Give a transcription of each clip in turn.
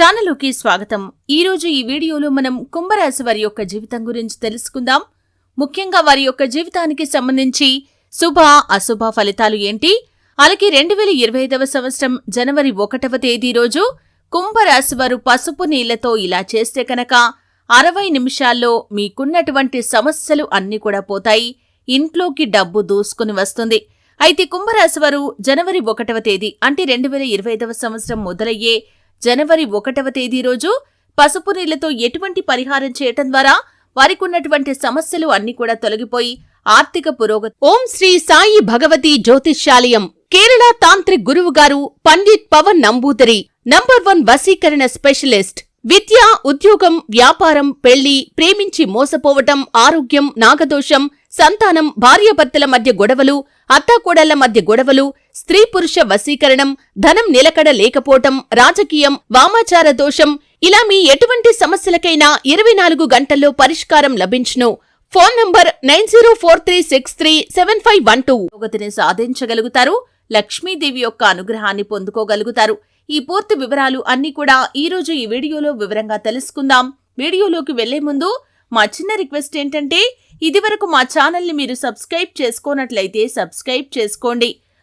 ఛానల్లోకి స్వాగతం. ఈరోజు ఈ వీడియోలో మనం కుంభరాశి వారి యొక్క జీవితం గురించి తెలుసుకుందాం. ముఖ్యంగా వారి యొక్క జీవితానికి సంబంధించి శుభ అశుభ ఫలితాలు ఏంటి? అలాగే రెండు వేల ఇరవై ఐదవ సంవత్సరం జనవరి ఒకటవ తేదీ రోజు కుంభరాశి వారు పసుపు నీళ్ళతో ఇలా చేస్తే కనుక అరవై నిమిషాల్లో మీకున్నటువంటి సమస్యలు అన్నీ కూడా పోతాయి. ఇంట్లోకి డబ్బు దూసుకుని వస్తుంది. అయితే కుంభరాశి వారు జనవరి ఒకటవ తేదీ అంటే రెండు వేల ఇరవై ఐదవ సంవత్సరం మొదలయ్యే జనవరి ఒకటవ తేదీ రోజు పసుపు నీళ్ళతో ఎటువంటి పరిహారం చేయటం ద్వారా వారికి ఉన్నటువంటి సమస్యలు అన్ని కూడా తొలగిపోయి ఆర్థిక పురోగతి ఓం శ్రీ సాయి భగవతి జ్యోతిష్యాలయం కేరళ తాంత్రిక్ గురువు గారు పండిత్ పవన్ నంబూదరి నంబర్ వన్ వశీకరణ స్పెషలిస్ట్ విద్య ఉద్యోగం వ్యాపారం పెళ్ళి ప్రేమించి మోసపోవటం ఆరోగ్యం నాగదోషం సంతానం భార్యాభర్తల మధ్య గొడవలు అత్తాకోడళ్ళ మధ్య గొడవలు స్త్రీ పురుష వశీకరణం ధనం నిలకడ లేకపోవటం రాజకీయం వామాచార దోషం ఇలా మీ ఎటువంటి సమస్యలకైనా ఇరవై నాలుగు గంటల్లో పరిష్కారం లభించును. Phone number nine zero four three six three seven five one two. పురోగతిని సాధించగలుగుతారు లక్ష్మీదేవి యొక్క అనుగ్రహాన్ని పొందుకోగలుగుతారు. ఈ పూర్తి వివరాలు అన్ని కూడా ఈ రోజు ఈ వీడియోలో వివరంగా తెలుసుకుందాం. వీడియోలోకి వెళ్ళే ముందు మా చిన్న రిక్వెస్ట్ ఏంటంటే ఇదివరకు మా ఛానల్ని మీరు సబ్స్క్రైబ్ చేసుకోనట్లయితే సబ్స్క్రైబ్ చేసుకోండి.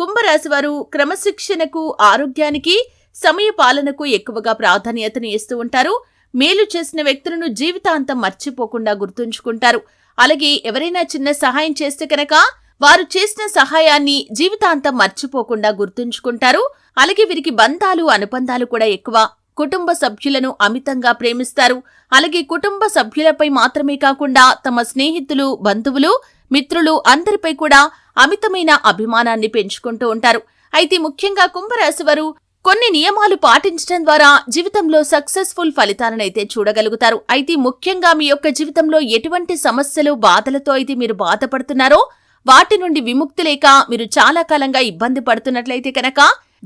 కుంభరాశి వారు క్రమశిక్షణకు ఆరోగ్యానికి సమయ పాలనకు ఎక్కువగా ప్రాధాన్యతను ఇస్తూ ఉంటారు. మేలు చేసిన వ్యక్తులను జీవితాంతం మర్చిపోకుండా గుర్తుంచుకుంటారు. అలాగే ఎవరైనా చిన్న సహాయం చేస్తే కనుక వారు చేసిన సహాయాన్ని జీవితాంతం మర్చిపోకుండా గుర్తుంచుకుంటారు. అలాగే వీరికి బంధాలు అనుబంధాలు కూడా ఎక్కువ. కుటుంబ సభ్యులను అమితంగా ప్రేమిస్తారు. అలాగే కుటుంబ సభ్యులపై మాత్రమే కాకుండా తమ స్నేహితులు బంధువులు మిత్రులు అందరిపై కూడా అమితమైన అభిమానాన్ని పెంచుకుంటూ ఉంటారు. అయితే ముఖ్యంగా కుంభరాశి వారు కొన్ని నియమాలు పాటించడం ద్వారా జీవితంలో సక్సెస్ఫుల్ ఫలితాలనైతే చూడగలుగుతారు. అయితే ముఖ్యంగా మీ యొక్క జీవితంలో ఎటువంటి సమస్యలు బాధలతో అయితే మీరు బాధపడుతున్నారో వాటి నుండి విముక్తి లేక మీరు చాలా కాలంగా ఇబ్బంది పడుతున్నట్లయితే కనుక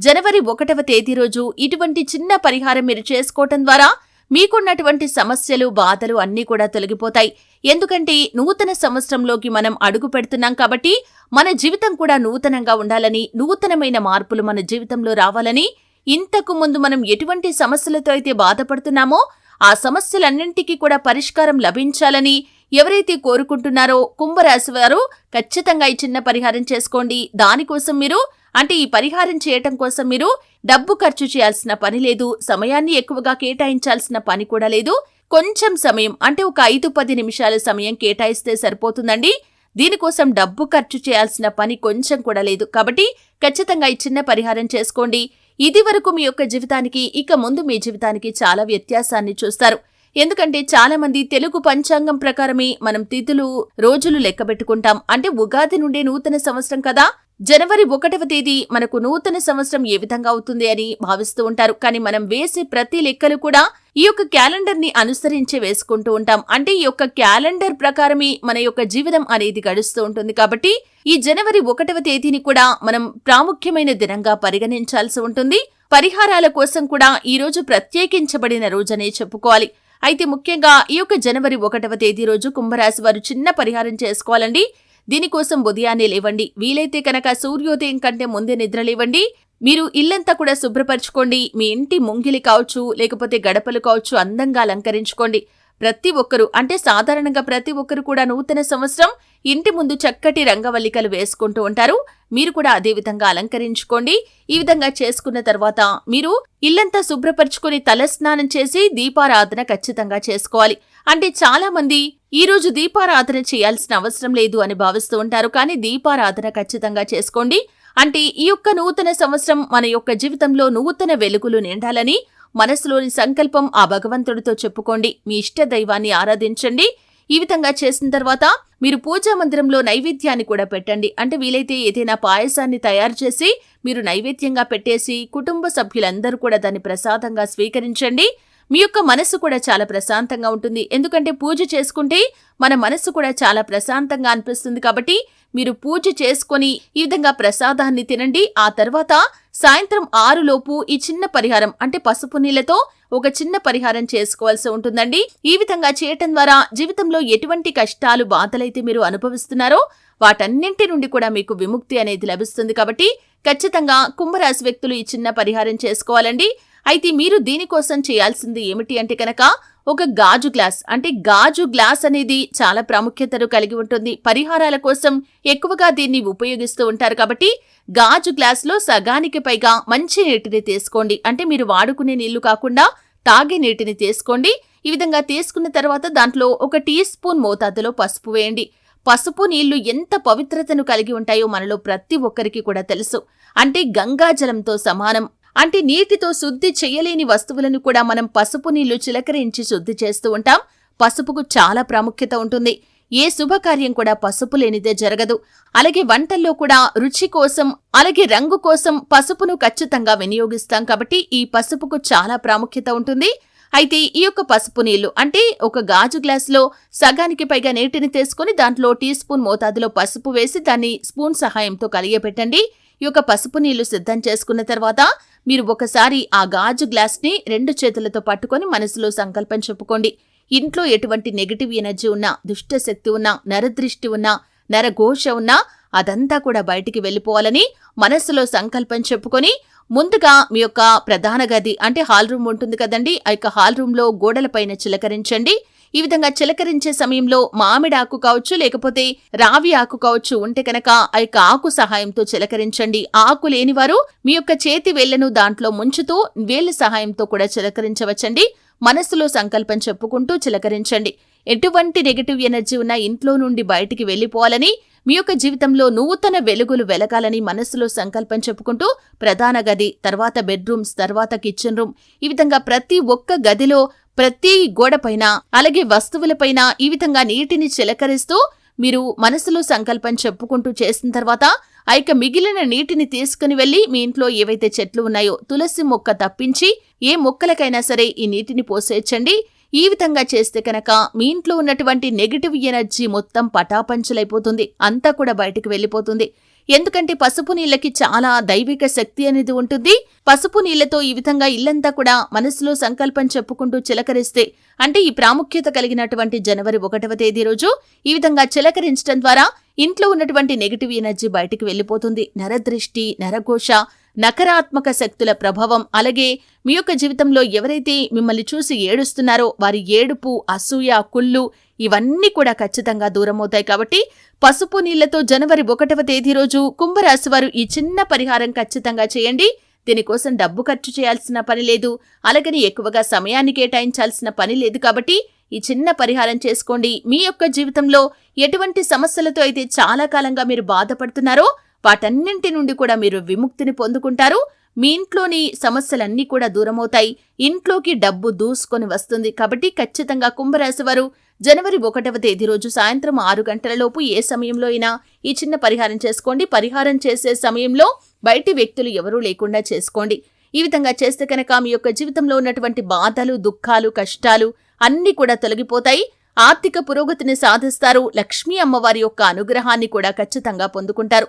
జనవరి ఒకటవ తేదీ రోజు ఇటువంటి చిన్న పరిహారం మీరు చేసుకోవటం ద్వారా మీకున్నటువంటి సమస్యలు బాధలు అన్నీ కూడా తొలగిపోతాయి. ఎందుకంటే నూతన సంవత్సరంలోకి మనం అడుగు పెడుతున్నాం కాబట్టి మన జీవితం కూడా నూతనంగా ఉండాలని నూతనమైన మార్పులు మన జీవితంలో రావాలని ఇంతకు ముందు మనం ఎటువంటి సమస్యలతో అయితే బాధపడుతున్నామో ఆ సమస్యలన్నింటికీ కూడా పరిష్కారం లభించాలని ఎవరైతే కోరుకుంటున్నారో కుంభరాశి వారు ఖచ్చితంగా ఈ చిన్న పరిహారం చేసుకోండి. దానికోసం మీరు అంటే ఈ పరిహారం చేయటం కోసం మీరు డబ్బు ఖర్చు చేయాల్సిన పని లేదు సమయాన్ని ఎక్కువగా కేటాయించాల్సిన పని కూడా లేదు. కొంచెం సమయం అంటే ఒక ఐదు పది నిమిషాల సమయం కేటాయిస్తే సరిపోతుందండి. దీనికోసం డబ్బు ఖర్చు చేయాల్సిన పని కొంచెం కూడా లేదు. కాబట్టి ఖచ్చితంగా ఈ చిన్న పరిహారం చేసుకోండి. ఇది వరకు మీ యొక్క జీవితానికి ఇక ముందు మీ జీవితానికి చాలా వ్యత్యాసాన్ని చూస్తారు. ఎందుకంటే చాలా మంది తెలుగు పంచాంగం ప్రకారమే మనం తిథులు రోజులు లెక్కబెట్టుకుంటాం అంటే ఉగాది నుండే నూతన సంవత్సరం కదా. జనవరి ఒకటవ తేదీ మనకు నూతన సంవత్సరం ఏ విధంగా అవుతుంది అని భావిస్తూ ఉంటారు. కానీ మనం వేసే ప్రతి లెక్కలు కూడా ఈ యొక్క క్యాలెండర్ని అనుసరించే వేసుకుంటూ ఉంటాం. అంటే ఈ యొక్క క్యాలెండర్ ప్రకారమే మన యొక్క జీవితం అనేది గడుస్తూ ఉంటుంది. కాబట్టి ఈ జనవరి ఒకటవ తేదీని కూడా మనం ప్రాముఖ్యమైన దినంగా పరిగణించాల్సి ఉంటుంది. పరిహారాల కోసం కూడా ఈ రోజు ప్రత్యేకించబడిన రోజనే చెప్పుకోవాలి. అయితే ముఖ్యంగా ఈ యొక్క జనవరి ఒకటవ తేదీ రోజు కుంభరాశి వారు చిన్న పరిహారం చేసుకోవాలండి. దీనికోసం ఉదయాన్నే లేవండి. వీలైతే కనుక సూర్యోదయం కంటే ముందే నిద్ర లేవండి. మీరు ఇల్లంతా కూడా శుభ్రపరచుకోండి. మీ ఇంటి ముంగిలి కావచ్చు లేకపోతే గడపలు కావచ్చు అందంగా అలంకరించుకోండి. ప్రతి ఒక్కరు అంటే సాధారణంగా ప్రతి ఒక్కరు కూడా నూతన సంవత్సరం ఇంటి ముందు చక్కటి రంగవల్లికలు వేసుకుంటూ ఉంటారు. మీరు కూడా అదే విధంగా అలంకరించుకోండి. ఈ విధంగా చేసుకున్న తర్వాత మీరు ఇల్లంతా శుభ్రపరచుకుని తలస్నానం చేసి దీపారాధన ఖచ్చితంగా చేసుకోవాలి. అంటే చాలా మంది ఈ రోజు దీపారాధన చేయాల్సిన అవసరం లేదు అని భావిస్తూ ఉంటారు. కానీ దీపారాధన ఖచ్చితంగా చేసుకోండి. అంటే ఈ యొక్క నూతన సంవత్సరం మన యొక్క జీవితంలో నూతన వెలుగులు నిండాలని మనసులోని సంకల్పం ఆ భగవంతుడితో చెప్పుకోండి. మీ ఇష్ట దైవాన్ని ఆరాధించండి. ఈ విధంగా చేసిన తర్వాత మీరు పూజా మందిరంలో నైవేద్యాన్ని కూడా పెట్టండి. అంటే వీలైతే ఏదైనా పాయసాన్ని తయారు చేసి మీరు నైవేద్యంగా పెట్టేసి కుటుంబ సభ్యులందరూ కూడా దాన్ని ప్రసాదంగా స్వీకరించండి. మీ యొక్క మనసు కూడా చాలా ప్రశాంతంగా ఉంటుంది. ఎందుకంటే పూజ చేసుకుంటే మన మనసు కూడా చాలా ప్రశాంతంగా అనిపిస్తుంది కాబట్టి మీరు పూజ చేసుకొని ఈ విధంగా ప్రసాదాన్ని తినండి. ఆ తర్వాత సాయంత్రం ఆరులోపు ఈ చిన్న పరిహారం అంటే పసుపు నీళ్ళతో ఒక చిన్న పరిహారం చేసుకోవాల్సి ఉంటుందండి. ఈ విధంగా చేయటం ద్వారా జీవితంలో ఎటువంటి కష్టాలు బాధలైతే మీరు అనుభవిస్తున్నారో వాటన్నింటి నుండి కూడా మీకు విముక్తి అనేది లభిస్తుంది కాబట్టి ఖచ్చితంగా కుంభరాశి వ్యక్తులు ఈ చిన్న పరిహారం చేసుకోవాలండి. అయితే మీరు దీనికోసం చేయాల్సింది ఏమిటి అంటే కనుక ఒక గాజు గ్లాస్. అంటే గాజు గ్లాస్ అనేది చాలా ప్రాముఖ్యతను కలిగి ఉంటుంది. పరిహారాల కోసం ఎక్కువగా దీన్ని ఉపయోగిస్తూ ఉంటారు కాబట్టి గాజు గ్లాస్లో సగానికి పైగా మంచి నీటిని తీసుకోండి. అంటే మీరు వాడుకునే నీళ్ళు కాకుండా తాగే నీటిని తీసుకోండి. ఈ విధంగా తీసుకున్న తర్వాత దాంట్లో ఒక టీ స్పూన్ మోతాదులో పసుపు వేయండి. పసుపు నీళ్ళు ఎంత పవిత్రతను కలిగి ఉంటాయో మనలో ప్రతి ఒక్కరికి కూడా తెలుసు. అంటే గంగాజలంతో సమానం. అంటే నీటితో శుద్ధి చేయలేని వస్తువులను కూడా మనం పసుపు నీళ్ళు చిలకరించి శుద్ధి చేస్తూ ఉంటాం. పసుపుకు చాలా ప్రాముఖ్యత ఉంటుంది. ఏ శుభకార్యం కూడా పసుపు లేనిదే జరగదు. అలాగే వంటల్లో కూడా రుచి కోసం అలాగే రంగు కోసం పసుపును ఖచ్చితంగా వినియోగిస్తాం కాబట్టి ఈ పసుపుకు చాలా ప్రాముఖ్యత ఉంటుంది. అయితే ఈ యొక్క పసుపు నీళ్ళు అంటే ఒక గాజు గ్లాసులో సగానికి పైగా నీటిని తీసుకుని దాంట్లో టీ స్పూన్ మోతాదులో పసుపు వేసి దాన్ని స్పూన్ సహాయంతో కలియబెట్టండి ఈ యొక్క పసుపు నీళ్ళు సిద్ధం చేసుకున్న తర్వాత మీరు ఒకసారి ఆ గాజు గ్లాస్ని రెండు చేతులతో పట్టుకొని మనసులో సంకల్పం చెప్పుకోండి. ఇంట్లో ఎటువంటి నెగిటివ్ ఎనర్జీ ఉన్నా దుష్ట శక్తి ఉన్నా నరదృష్టి ఉన్నా నరఘోష ఉన్నా అదంతా కూడా బయటికి వెళ్ళిపోవాలని మనస్సులో సంకల్పం చెప్పుకొని ముందుగా మీ యొక్క ప్రధాన గది అంటే హాల్ రూమ్ ఉంటుంది కదండి ఆ యొక్క హాల్ రూమ్లో గోడలపైన చిలకరించండి. ఈ విధంగా చిలకరించే సమయంలో మామిడి ఆకు కావచ్చు లేకపోతే రావి ఆకు కావచ్చు ఉంటే కనుక ఆ యొక్క ఆకు సహాయంతో చిలకరించండి. ఆకు లేనివారు మీ యొక్క చేతి వేళ్ళను దాంట్లో ముంచుతూ వేళ్ళ సహాయంతో కూడా చిలకరించవచ్చండి. మనస్సులో సంకల్పం చెప్పుకుంటూ చిలకరించండి. ఎటువంటి నెగటివ్ ఎనర్జీ ఉన్న ఇంట్లో నుండి బయటికి వెళ్ళిపోవాలని మీ యొక్క జీవితంలో నూతన వెలుగులు వెలగాలని మనస్సులో సంకల్పం చెప్పుకుంటూ ప్రధాన గది తర్వాత బెడ్రూమ్స్ తర్వాత కిచెన్ రూమ్ ఈ విధంగా ప్రతి ఒక్క గదిలో ప్రతి గోడపైన అలాగే వస్తువులపైన ఈ విధంగా నీటిని చిలకరిస్తూ మీరు మనసులో సంకల్పం చెప్పుకుంటూ చేసిన తర్వాత ఆ యొక్క మిగిలిన నీటిని తీసుకుని వెళ్ళి మీ ఇంట్లో ఏవైతే చెట్లు ఉన్నాయో తులసి మొక్క తప్పించి ఏ మొక్కలకైనా సరే ఈ నీటిని పోసేయచ్చండి. ఈ విధంగా చేస్తే కనుక మీ ఇంట్లో ఉన్నటువంటి నెగిటివ్ ఎనర్జీ మొత్తం పటాపంచలైపోతుంది. అంతా కూడా బయటకు వెళ్ళిపోతుంది. ఎందుకంటే పసుపు నీళ్ళకి చాలా దైవిక శక్తి అనేది ఉంటుంది. పసుపు నీళ్ళతో ఈ విధంగా ఇల్లంతా కూడా మనసులో సంకల్పం చెప్పుకుంటూ చిలకరిస్తే అంటే ఈ ప్రాముఖ్యత కలిగినటువంటి జనవరి ఒకటవ తేదీ రోజు ఈ విధంగా చిలకరించడం ద్వారా ఇంట్లో ఉన్నటువంటి నెగిటివ్ ఎనర్జీ బయటికి వెళ్ళిపోతుంది. నరదృష్టి నరఘోష నకారాత్మక శక్తుల ప్రభావం అలాగే మీ యొక్క జీవితంలో ఎవరైతే మిమ్మల్ని చూసి ఏడుస్తున్నారో వారి ఏడుపు అసూయ కుళ్ళు ఇవన్నీ కూడా ఖచ్చితంగా దూరమవుతాయి కాబట్టి పసుపు నీళ్ళతో జనవరి ఒకటవ తేదీ రోజు కుంభరాశి వారు ఈ చిన్న పరిహారం ఖచ్చితంగా చేయండి. దీనికోసం డబ్బు ఖర్చు చేయాల్సిన పని లేదు. అలాగని ఎక్కువగా సమయాన్ని కేటాయించాల్సిన పని లేదు కాబట్టి ఈ చిన్న పరిహారం చేసుకోండి. మీ యొక్క జీవితంలో ఎటువంటి సమస్యలతో అయితే చాలా కాలంగా మీరు బాధపడుతున్నారో వాటన్నింటి నుండి కూడా మీరు విముక్తిని పొందుకుంటారు. మీ ఇంట్లోని సమస్యలన్నీ కూడా దూరమవుతాయి. ఇంట్లోకి డబ్బు దూసుకొని వస్తుంది కాబట్టి ఖచ్చితంగా కుంభరాశి వారు జనవరి ఒకటవ తేదీ రోజు సాయంత్రం ఆరు గంటలలోపు ఏ సమయంలో అయినా ఈ చిన్న పరిహారం చేసుకోండి. పరిహారం చేసే సమయంలో బయటి వ్యక్తులు ఎవరూ లేకుండా చేసుకోండి. ఈ విధంగా చేస్తే కనుక మీ యొక్క జీవితంలో ఉన్నటువంటి బాధలు దుఃఖాలు కష్టాలు అన్నీ కూడా తొలగిపోతాయి. ఆర్థిక పురోగతిని సాధిస్తారు. లక్ష్మీ అమ్మవారి యొక్క అనుగ్రహాన్ని కూడా ఖచ్చితంగా పొందుకుంటారు.